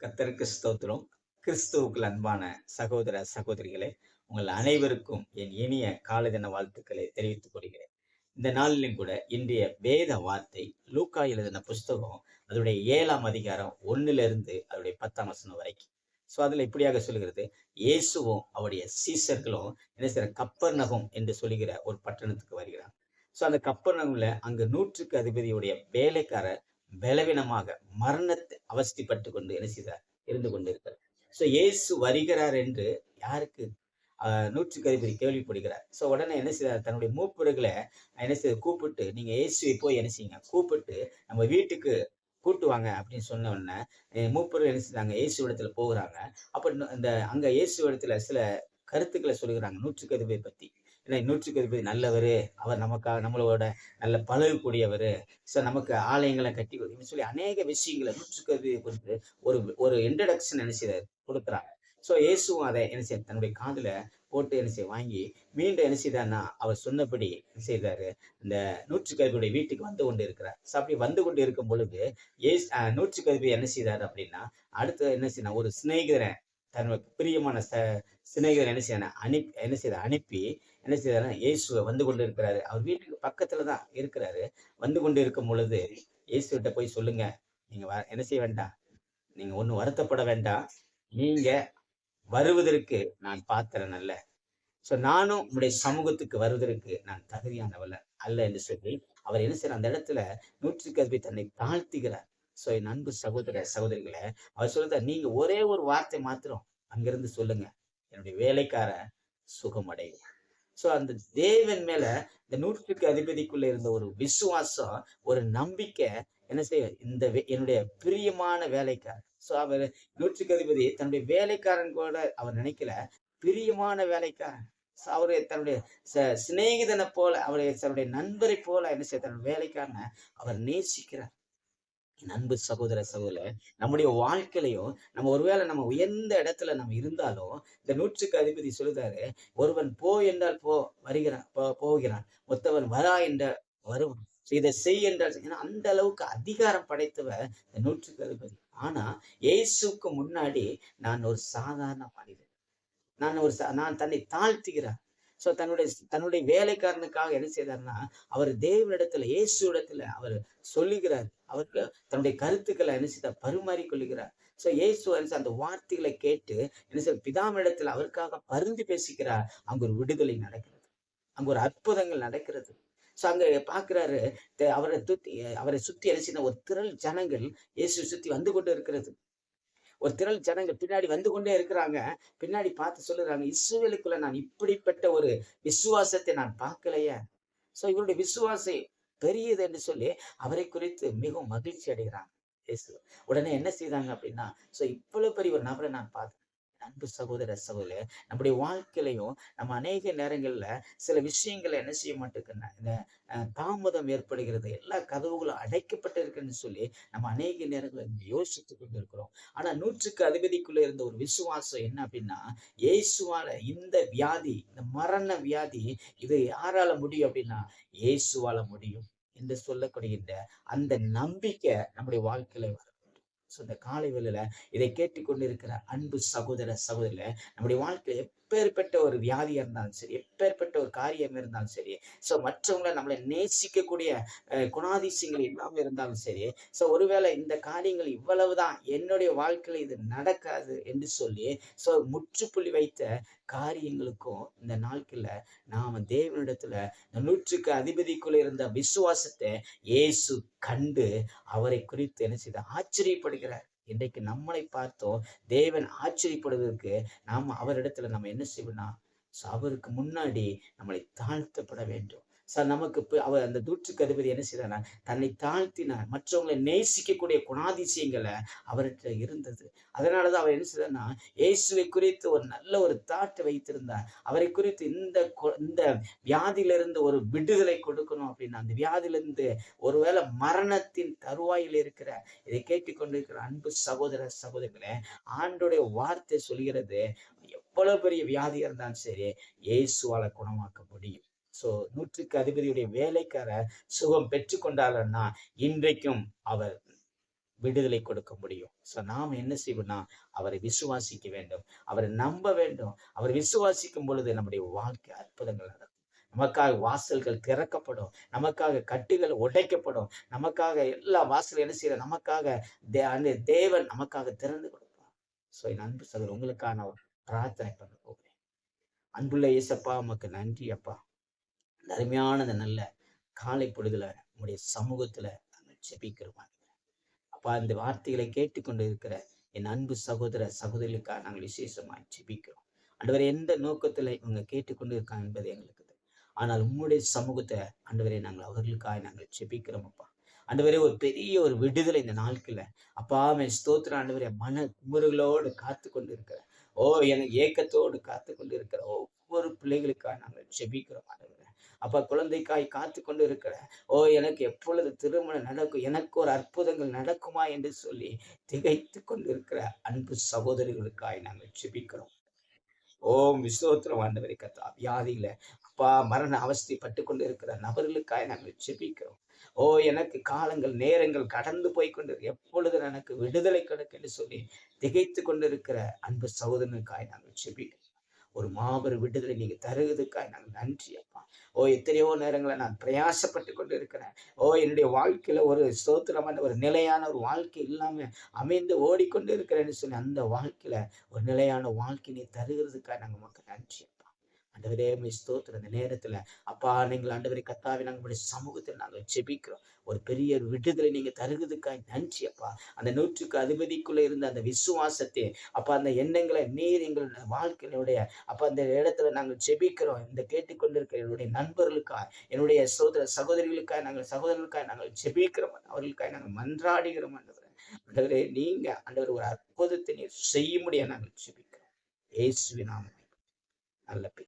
கத்தருக்கு ஸ்தோத்திரம். கிறிஸ்துவுக்குள் அன்பான சகோதர சகோதரிகளே உங்கள் அனைவருக்கும் என் இனிய காலை தின வாழ்த்துக்களை தெரிவித்துக் கொள்கிறேன். இந்த நாளிலும் கூட இன்றைய வேத வார்த்தை லூக்கா எழுதின புஸ்தகம் அதனுடைய ஏழாம் அதிகாரம் ஒண்ணுல இருந்து அதனுடைய பத்தாம் வசனம் வரைக்கும். ஸோ அதுல இப்படியாக சொல்கிறது இயேசுவும் அவருடைய சீசர்களும் என்ன செய்யற கப்பர் நகம் என்று சொல்லுகிற ஒரு பட்டணத்துக்கு வருகிறார். ஸோ அந்த கப்பர் நகம்ல அங்கு நூற்றுக்கு அதிபதியுடைய வேலைக்காரர் பலவீனமாக மரணத்தை அவஸ்திப்பட்டு கொண்டு என்ன செய்தார்? இருந்து கொண்டிருக்கிறார். ஸோ இயேசு வருகிறார் என்று யாருக்கு? நூற்று நூற்றுக்கு அதிபதி கேள்விப்படுகிறார். ஸோ உடனே என்ன செய்தார்? தன்னுடைய மூப்பர்களை என்ன செய்ய கூப்பிட்டு நீங்க இயேசுவை போய் என்ன செய்யுங்க? கூப்பிட்டு நம்ம வீட்டுக்கு கூட்டு வாங்க அப்படின்னு சொன்ன உடனே அஹ், மூப்பர்கள் என்ன செய்தாங்க? இயேசு இடத்துல போகிறாங்க. அப்ப இந்த அங்க இயேசு இடத்துல சில கருத்துக்களை சொல்லுகிறாங்க நூற்றுக்கு அதிபதி பத்தி. ஏன்னா நூற்றுக்கு அதிபதி நல்லவர் அவர் நமக்காக நம்மளோட நல்ல பழகக்கூடியவர். ஸோ நமக்கு ஆலயங்களை கட்டி கொடுக்கணும்னு சொல்லி அநேக விஷயங்களை நூற்றுக்கு அதிபதி கொடுத்து ஒரு ஒரு இன்ட்ரடக்ஷன் என்ன செய்தார்? கொடுக்குறாங்க. ஸோ இயேசுவும் அதை என்ன செய்ய தன்னுடைய காதில் போட்டு என்ன செய்ய வாங்கி மீண்டும் என்ன செய்தார்னா அவர் சொன்னபடி என்ன செய்தாரு? இந்த நூற்றுக்கருவியுடைய வீட்டுக்கு வந்து கொண்டு இருக்கிறார் ஸோ அப்படி வந்து கொண்டு இருக்கும் பொழுது ஏஸ் நூற்றுக்கருவி என்ன செய்தார் அப்படின்னா அடுத்து என்ன செய்யணும் ஒரு சிநேகிதரை தனக்கு பிரியமான ச சிநேகிதர் என்ன செய்யணும் அனுப்பி என்ன செய்த அனுப்பி என்ன செய்தாரு இயேசுவை வந்து கொண்டு இருக்கிறாரு அவர் வீட்டுக்கு பக்கத்துல தான் இருக்கிறாரு. வந்து கொண்டு இருக்கும் பொழுது இயேசுகிட்ட போய் சொல்லுங்க. நீங்க வ- என்ன செய்ய வேண்டாம்? நீங்க ஒன்றும் வருத்தப்பட வேண்டாம். நீங்க வருவதற்கு நான் பாத்திரன் அல்ல. ஸோ நானும் உங்களுடைய சமூகத்துக்கு வருவதற்கு நான் தகுதியானவல்ல அல்ல என்று சொல்லி அவர் என்ன செய்யற அந்த இடத்துல நூற்றி அதிபதி தன்னை தாழ்த்துகிறார். ஸோ என் அன்பு சகோதர சகோதரிகளை அவர் சொல்லுறார் நீங்க ஒரே ஒரு வார்த்தை மாத்திரம் அங்கிருந்து சொல்லுங்க. என்னுடைய வேலைக்கார சுகமடையும் ஸோ அந்த தேவன் மேல இந்த நூற்றுக்கு அதிபதிக்குள்ள இருந்த ஒரு விசுவாசம் ஒரு நம்பிக்கை என்ன செய்ய இந்த வே- என்னுடைய பிரியமான வேலைக்காரன் ஸோ அவர் நூற்றுக்கு அதிபதி தன்னுடைய வேலைக்காரன் கூட அவர் நினைக்கல. பிரியமான வேலைக்காரன். So அவரு தன்னுடைய ச- சிநேகிதனை போல அவருடைய தன்னுடைய நண்பரை போல என்ன செய்ய தன்னுடைய வேலைக்காரனை அவர் நேசிக்கிறார். அன்பு சகோதர சகோதர நம்முடைய வாழ்க்கையிலையும் நம்ம ஒருவேளை நம்ம உயர்ந்த இடத்துல நம்ம இருந்தாலும் இந்த நூற்றுக்கு அதிபதி சொல்லுதாரு ஒருவன் போ என்றால் போ வருகிறான் போ- போகிறான். மொத்தவன் வரா என்ற வருவான் இதை செய் என்றால் ஏன்னா அந்த அளவுக்கு அதிகாரம் படைத்தவர் இந்த நூற்றுக்கு அதிபதி. ஆனா இயேசுக்கு முன்னாடி நான் ஒரு சாதாரண மனிதன். நான் ஒரு சா- நான் தன்னை தாழ்த்துகிறார் சோ தன்னுடைய தன்னுடைய வேலைக்காரனுக்காக என்ன செய்தார்னா அவர் தேவனிடத்துல இயேசு இடத்துல அவர் சொல்லுகிறார். அவருக்கு தன்னுடைய கருத்துக்களை என்ன செய்தார் பரிமாறி கொள்ளுகிறார் சோ இயேசு அந்த வார்த்தைகளை கேட்டு என்ன செய்ய பிதாமிடத்துல அவருக்காக பரிந்து பேசிக்கிறார் அங்க ஒரு விடுதலை நடக்கிறது. அங்க ஒரு அற்புதங்கள் நடக்கிறது. சோ அங்க பாக்குறாரு தே- அவரை சுத்தி அவரை சுத்தி என்ன செய்த ஒரு திரள் ஜனங்கள் இயேசு சுத்தி வந்து கொண்டு இருக்கிறது ஒரு திரள் ஜனங்கள் பின்னாடி வந்து கொண்டே இருக்கிறாங்க. பின்னாடி பார்த்து சொல்லுறாங்க இஸ்ரேலுக்குள்ள நான் இப்படிப்பட்ட ஒரு விசுவாசத்தை நான் பார்க்கலையே. சோ இவருடைய விசுவாசம் பெரியது என்று சொல்லி அவரை குறித்து மிகவும் மகிழ்ச்சி அடைகிறாங்க. இயேசு. உடனே என்ன செய்தாங்க அப்படின்னா சோ இவ்வளவு பெரிய ஒரு நபரை நான் பார்த்தேன். அன்பு சகோதர சகோதர நம்முடைய வாழ்க்கையிலையும் நம்ம அநேக நேரங்களில் சில விஷயங்களை என்ன செய்ய மாட்டேங்குன்னா இந்த அஹ், தாமதம் ஏற்படுகிறது. எல்லா கதவுகளும் அடைக்கப்பட்டு இருக்குன்னு சொல்லி நம்ம அநேக நேரங்களில் யோசித்து கொண்டு இருக்கிறோம் ஆனா நூற்றுக்கு அதிபதிக்குள்ளே இருந்த ஒரு விசுவாசம் என்ன அப்படின்னா இயேசுவால இந்த வியாதி இந்த மரண வியாதி இது யாரால முடியும் அப்படின்னா இயேசுவால முடியும் என்று சொல்லக்கூடிய அந்த நம்பிக்கை நம்முடைய வாழ்க்கையில வரும். ஸோ இந்த காலை வேளையில இதை கேட்டுக்கொண்டிருக்கிற அன்பு சகோதர சகோதரில நம்முடைய வாழ்க்கையில எப்பேற்பட்ட ஒரு வியாதியா இருந்தாலும் சரி எப்பேற்பட்ட ஒரு காரியம் இருந்தாலும் சரி ஸோ மற்றவங்களை நம்மளை நேசிக்கக்கூடிய குணாதிசயங்கள் இல்லாமல் இருந்தாலும் சரி ஸோ ஒருவேளை இந்த காரியங்கள் இவ்வளவுதான் என்னுடைய வாழ்க்கையில இது நடக்காது என்று சொல்லி ஸோ முற்றுப்புள்ளி வைத்த காரியங்களுக்கும் இந்த நாட்கள்ல நாம தேவனிடத்துல இந்த நூற்றுக்கு அதிபதிக்குள்ள இருந்த விசுவாசத்தை இயேசு கண்டு அவரை குறித்து என்ன செய்த ஆச்சரியப்படுகிறார். இன்றைக்கு நம்மளை பார்த்தோம் தேவன் ஆச்சரியப்படுவதற்கு நாம அவரிடத்துல நம்ம என்ன செய்வோம்னா அவருக்கு முன்னாடி நம்மளை தாழ்த்தப்பட வேண்டும். ச நமக்கு அவர் அந்த நூற்றுக்கு அதிபதி என்ன செய்தானா தன்னை தாழ்த்தினார். மற்றவங்களை நேசிக்கக்கூடிய குணாதிசயங்களை அவர்கிட்ட இருந்தது. அதனாலதான் அவர் என்ன செய்தார்னா இயேசுவை குறித்து ஒரு நல்ல ஒரு தாட்டை வைத்திருந்தார். அவரை குறித்து இந்த கொ- இந்த வியாதியிலிருந்து ஒரு விடுதலை கொடுக்கணும் அப்படின்னு அந்த வியாதியிலிருந்து ஒருவேளை மரணத்தின் தருவாயில் இருக்கிற இதை கேட்டுக்கொண்டிருக்கிற அன்பு சகோதர சகோதரிகளே ஆண்டுடைய வார்த்தை சொல்கிறது எவ்வளவு பெரிய வியாதி இருந்தாலும் சரி இயேசுவால குணமாக்க முடியும். சோ நூற்றுக்கு அதிபதியுடைய வேலைக்காரர் சுகம் பெற்றுக்கொண்டார்னா இன்றைக்கும் அவர் விடுதலை கொடுக்க முடியும். சோ நாம் என்ன செய்வோம்னா அவரை விசுவாசிக்க வேண்டும். அவரை நம்ப வேண்டும். அவர் விசுவாசிக்கும் பொழுது நம்முடைய வாழ்க்கை அற்புதங்கள் நடக்கும். நமக்காக வாசல்கள் திறக்கப்படும். நமக்காக கட்டுகள் உடைக்கப்படும். நமக்காக எல்லா வாசல் என்ன செய்யற நமக்காக தே- தேவன் நமக்காக திறந்து கொடுப்பார். சோ என் அன்பு சகோதரர் உங்களுக்கான ஒரு பிரார்த்தனை பண்ண போகிறேன் அன்புள்ள இயேசப்பா உமக்கு நன்றி அப்பா. அந்த அருமையான நல்ல காலை பொழுதுல உங்களுடைய சமூகத்துல நாங்கள் ஜெபிக்கிறோம் அப்பா இந்த வார்த்தைகளை கேட்டுக்கொண்டு இருக்கிற என் அன்பு சகோதர சகோதரிகளுக்காக நாங்கள் விசேஷமாய் ஜெபிக்கிறோம். ஆண்டவரே எந்த நோக்கத்துல இவங்க கேட்டுக்கொண்டு இருக்காங்க என்பது எங்களுக்கு ஆனால் உம்முடைய சமூகத்தை ஆண்டவரே நாங்கள் அவர்களுக்காக நாங்கள் ஜெபிக்கிறோமப்பா அப்பா. ஆண்டவரே ஒரு பெரிய ஒரு விடுதலை இந்த நாட்கள்ல. அப்பா ஸ்தோத்திர ஆண்டவரே மன குமுறுகளோடு காத்து கொண்டு இருக்கிற ஓ எனக்கு ஏக்கத்தோடு காத்து கொண்டு இருக்கிற ஒவ்வொரு பிள்ளைகளுக்காக நாங்கள் ஜெபிக்கிறோம் ஆண்டவரே. அப்பா குழந்தைக்காய் காத்து கொண்டு இருக்கிற ஓ எனக்கு எப்பொழுது திருமணம் நடக்கும் எனக்கு ஒரு அற்புதங்கள் நடக்குமா என்று சொல்லி திகைத்து கொண்டு இருக்கிற அன்பு சகோதரிகளுக்காய் நாங்கள் ஜெபிக்கிறோம். ஓம் விஸ்தோத்திரம் ஆண்டவரை கத்தா வியாதியில அப்பா மரண அவஸ்தைப்பட்டு கொண்டு இருக்கிற நபர்களுக்காய் நாங்கள் செபிக்கிறோம் ஓ எனக்கு காலங்கள் நேரங்கள் கடந்து போய் கொண்டு எப்பொழுது எனக்கு விடுதலை கிடைக்குன்னு சொல்லி திகைத்து கொண்டிருக்கிற அன்பு சகோதரனுக்காய் நாங்கள் செபிக்கிறோம் ஒரு மாபெரும் விடுதலை நீங்க தருவதற்காய் நாங்கள் நன்றி அப்பா. ஓ எத்தனையோ நேரங்களை நான் பிரயாசப்பட்டு கொண்டு இருக்கிறேன் ஓ என்னுடைய வாழ்க்கையில ஒரு ஸ்தோத்திரமான ஒரு நிலையான ஒரு வாழ்க்கை இல்லாம அமைந்து ஓடிக்கொண்டு இருக்கிறேன்னு சொல்லி அந்த வாழ்க்கையில ஒரு நிலையான வாழ்க்கை நீ தருகிறதுக்காக நாங்கள் மக்கள் நன்றி ஆண்டவரே உம்மை ஸ்தோத்திரம் இந்த நேரத்துல. அப்பா நீங்கள் ஆண்டவரை கத்தாவி நாங்கள் சமூகத்தில் நாங்கள் ஜெபிக்கிறோம். ஒரு பெரிய ஒரு விடுதலை நீங்க தருகிறதுக்காய் நன்றி அப்பா. அந்த நூற்றுக்கு அதிபதிக்குள்ள இருந்த அந்த விசுவாசத்தை அப்பா அந்த எண்ணங்களை நீர் எங்கள் வாழ்க்கையினுடைய அப்பா அந்த இடத்துல நாங்கள் ஜெபிக்கிறோம். இந்த கேட்டுக்கொண்டிருக்கிற என்னுடைய நண்பர்களுக்கா என்னுடைய சகோதர சகோதரிகளுக்காய் நாங்கள் சகோதரர்களுக்காய் நாங்கள் செபிக்கிறோம் அவர்களுக்காய் நாங்கள் மன்றாடுகிறோம் ஆண்டவரே. ஆண்டவரே நீங்க ஆண்டவர் ஒரு அற்புதத்தை நீர் செய்ய முடிய நாங்கள் ஜெபிக்கிறோம். இயேசுவின் நாம நல்ல பிதாவே.